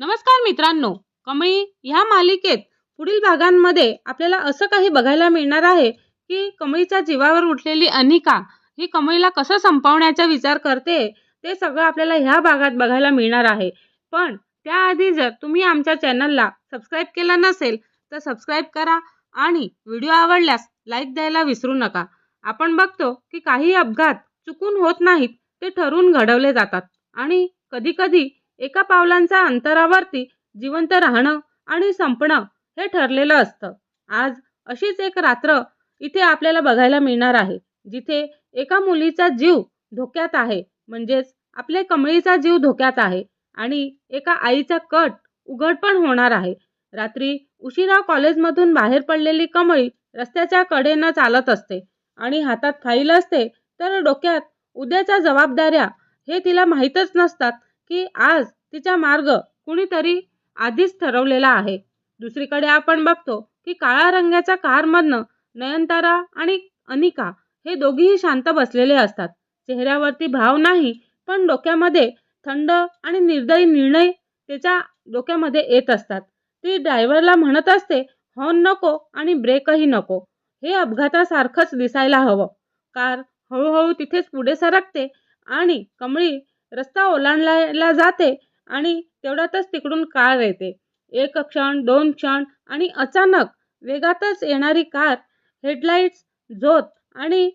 नमस्कार मित्रांनो कमळी ह्या मालिकेत पुढील भागांमध्ये आपल्याला असं काही बघायला मिळणार आहे की कमळीच्या जीवावर उठलेली अनिका ही कमळीला कसं संपवण्याचा विचार करते ते सगळं आपल्याला ह्या भागात बघायला मिळणार आहे. पण त्याआधी जर तुम्ही आमच्या चॅनलला सबस्क्राईब केलं नसेल तर सबस्क्राईब करा आणि व्हिडिओ आवडल्यास लाईक द्यायला विसरू नका. आपण बघतो की काही अपघात चुकून होत नाहीत ते ठरून घडवले जातात. आणि कधीकधी एका पावलांच्या अंतरावरती जिवंत राहणं आणि संपणं हे ठरलेलं असतं. आज अशीच एक रात्र इथे आपल्याला बघायला मिळणार आहे जिथे एका मुलीचा जीव धोक्यात आहे म्हणजेच आपले कमळीचा जीव धोक्यात आहे आणि एका आईचा कट उघड पण होणार आहे. रात्री उशिरा कॉलेजमधून बाहेर पडलेली कमळी रस्त्याच्या कडेनं चालत असते आणि हातात फाईल असते तर डोक्यात उद्याच्या जबाबदाऱ्या हे तिला माहीतच नसतात. की आज तिचा मार्ग कुणीतरी आधीच ठरवलेला आहे. दुसरीकडे आपण बघतो की काळ्या रंगाच्या कारमधनं नयनतारा आणि अनिका हे दोघीही शांत बसलेले असतात. चेहऱ्यावरती भाव नाही पण डोक्यामध्ये थंड आणि निर्दयी निर्णय त्याच्या डोक्यामध्ये येत असतात. ती ड्रायव्हरला म्हणत असते हॉर्न नको आणि ब्रेकही नको. हे अपघातासारखंच दिसायला हवं. कार हळूहळू तिथेच पुढे सरकते आणि कमळी रस्ता ओलांडला जाते आणि तेवढ्यातच तिकडून कार येते. एक क्षण दोन क्षण आणि अचानक वेगातच येणारी कार हेडलाईट्स झोत आणि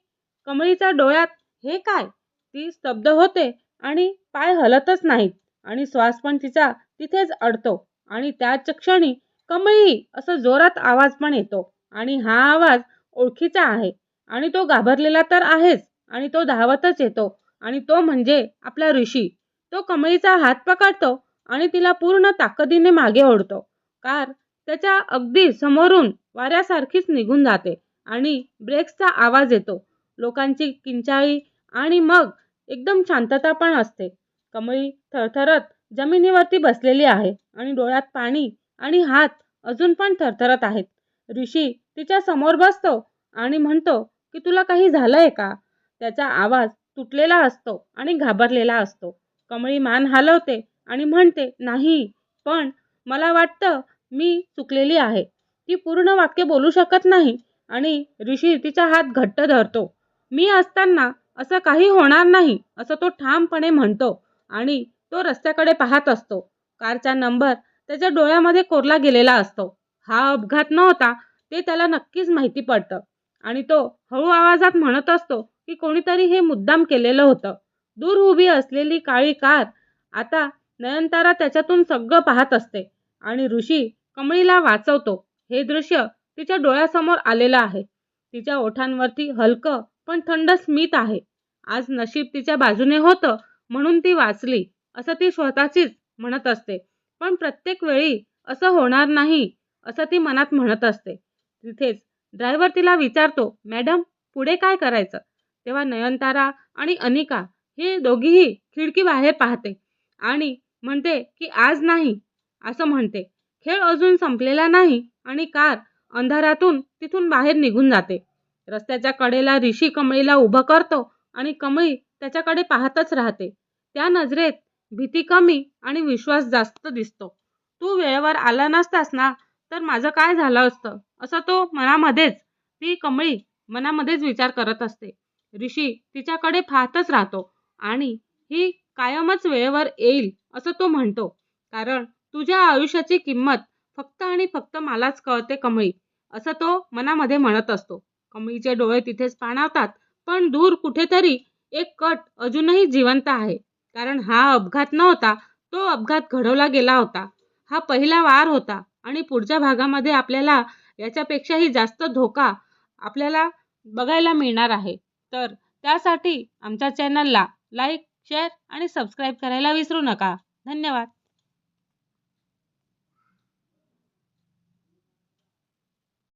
कमळीच्या डोळ्यात हे काय? ती स्तब्ध होते आणि पाय हलतच नाहीत आणि श्वास पण तिचा तिथेच अडतो आणि त्याच क्षणी कमळी असं जोरात आवाज पण येतो आणि हा आवाज ओळखीचा आहे आणि तो घाबरलेला तर आहेच आणि तो धावतच येतो. आणि तो म्हणजे आपला ऋषी. तो कमळीचा हात पकडतो आणि तिला पूर्ण ताकदीने मागे ओढतो. कार त्याच्या अगदी समोरून वाऱ्यासारखीच निघून जाते आणि ब्रेक्सचा आवाज येतो. लोकांची किंचाळी आणि मग एकदम शांतता पण असते. कमळी थरथरत जमिनीवरती बसलेली आहे आणि डोळ्यात पाणी आणि हात अजून पण थरथरत आहेत. ऋषी तिच्या समोर बसतो आणि म्हणतो की तुला काही झालंय का? त्याचा आवाज तुटलेला असतो आणि घाबरलेला असतो. कमळी मान हलवते आणि म्हणते नाही पण मला वाटतं मी चुकलेली आहे. ती पूर्ण वाक्य बोलू शकत नाही आणि ऋषी तिचा हात घट्ट धरतो. मी असताना असं काही होणार नाही असं तो ठामपणे म्हणतो आणि तो रस्त्याकडे पाहत असतो. कारचा नंबर त्याच्या डोळ्यामध्ये कोरला गेलेला असतो. हा अपघात नव्हता ते त्याला नक्कीच माहिती पडतं आणि तो हळू आवाजात म्हणत असतो की कोणीतरी हे मुद्दाम केलेलं होतं. दूर उभी असलेली काळी कार आता नयनतारा त्याच्यातून सगळं पाहत असते आणि ऋषी कमळीला वाचवतो. हे दृश्य तिच्या डोळ्यासमोर आलेलं आहे. तिच्या ओठांवरती हलकं पण थंड स्मित आहे. आज नशीब तिच्या बाजूने होतं म्हणून ती वाचली असं ती स्वतःचीच म्हणत असते. पण प्रत्येक वेळी असं होणार नाही असं ती मनात म्हणत असते. तिथेच ड्रायव्हर तिला विचारतो मॅडम पुढे काय करायचं? तेव्हा नयनतारा आणि अनिका हे दोघीही खिडकी बाहेर पाहते आणि म्हणते की आज नाही असं म्हणते. खेळ अजून संपलेला नाही आणि कार अंधारातून तिथून बाहेर निघून जाते. रस्त्याच्या कडेला ऋषी कमळीला उभं करतो आणि कमळी त्याच्याकडे पाहतच राहते. त्या नजरेत भीती कमी आणि विश्वास जास्त दिसतो. तू वेळेवर आला नसतास ना तर माझं काय झालं असतं? असं तो मनामध्येच ती कमळी मनामध्येच विचार करत असते. ऋषी तिच्याकडे पाहतच राहतो आणि ही कायमच वेळेवर येईल असं तो म्हणतो. कारण तुझ्या आयुष्याची किंमत फक्त आणि फक्त मलाच कळते कमळी असं तो मनामध्ये म्हणत असतो. कमळीचे डोळे तिथेच पाणावतात पण दूर कुठेतरी एक कट अजूनही जिवंत आहे. कारण हा अपघात नव्हता तो अपघात घडवला गेला होता. हा पहिला वार होता आणि पुढच्या भागामध्ये आपल्याला याच्यापेक्षाही जास्त धोका आपल्याला बघायला मिळणार आहे. तर त्यासाठी आमच्या चॅनलला लाईक शेअर आणि सबस्क्राईब करायला विसरू नका. धन्यवाद.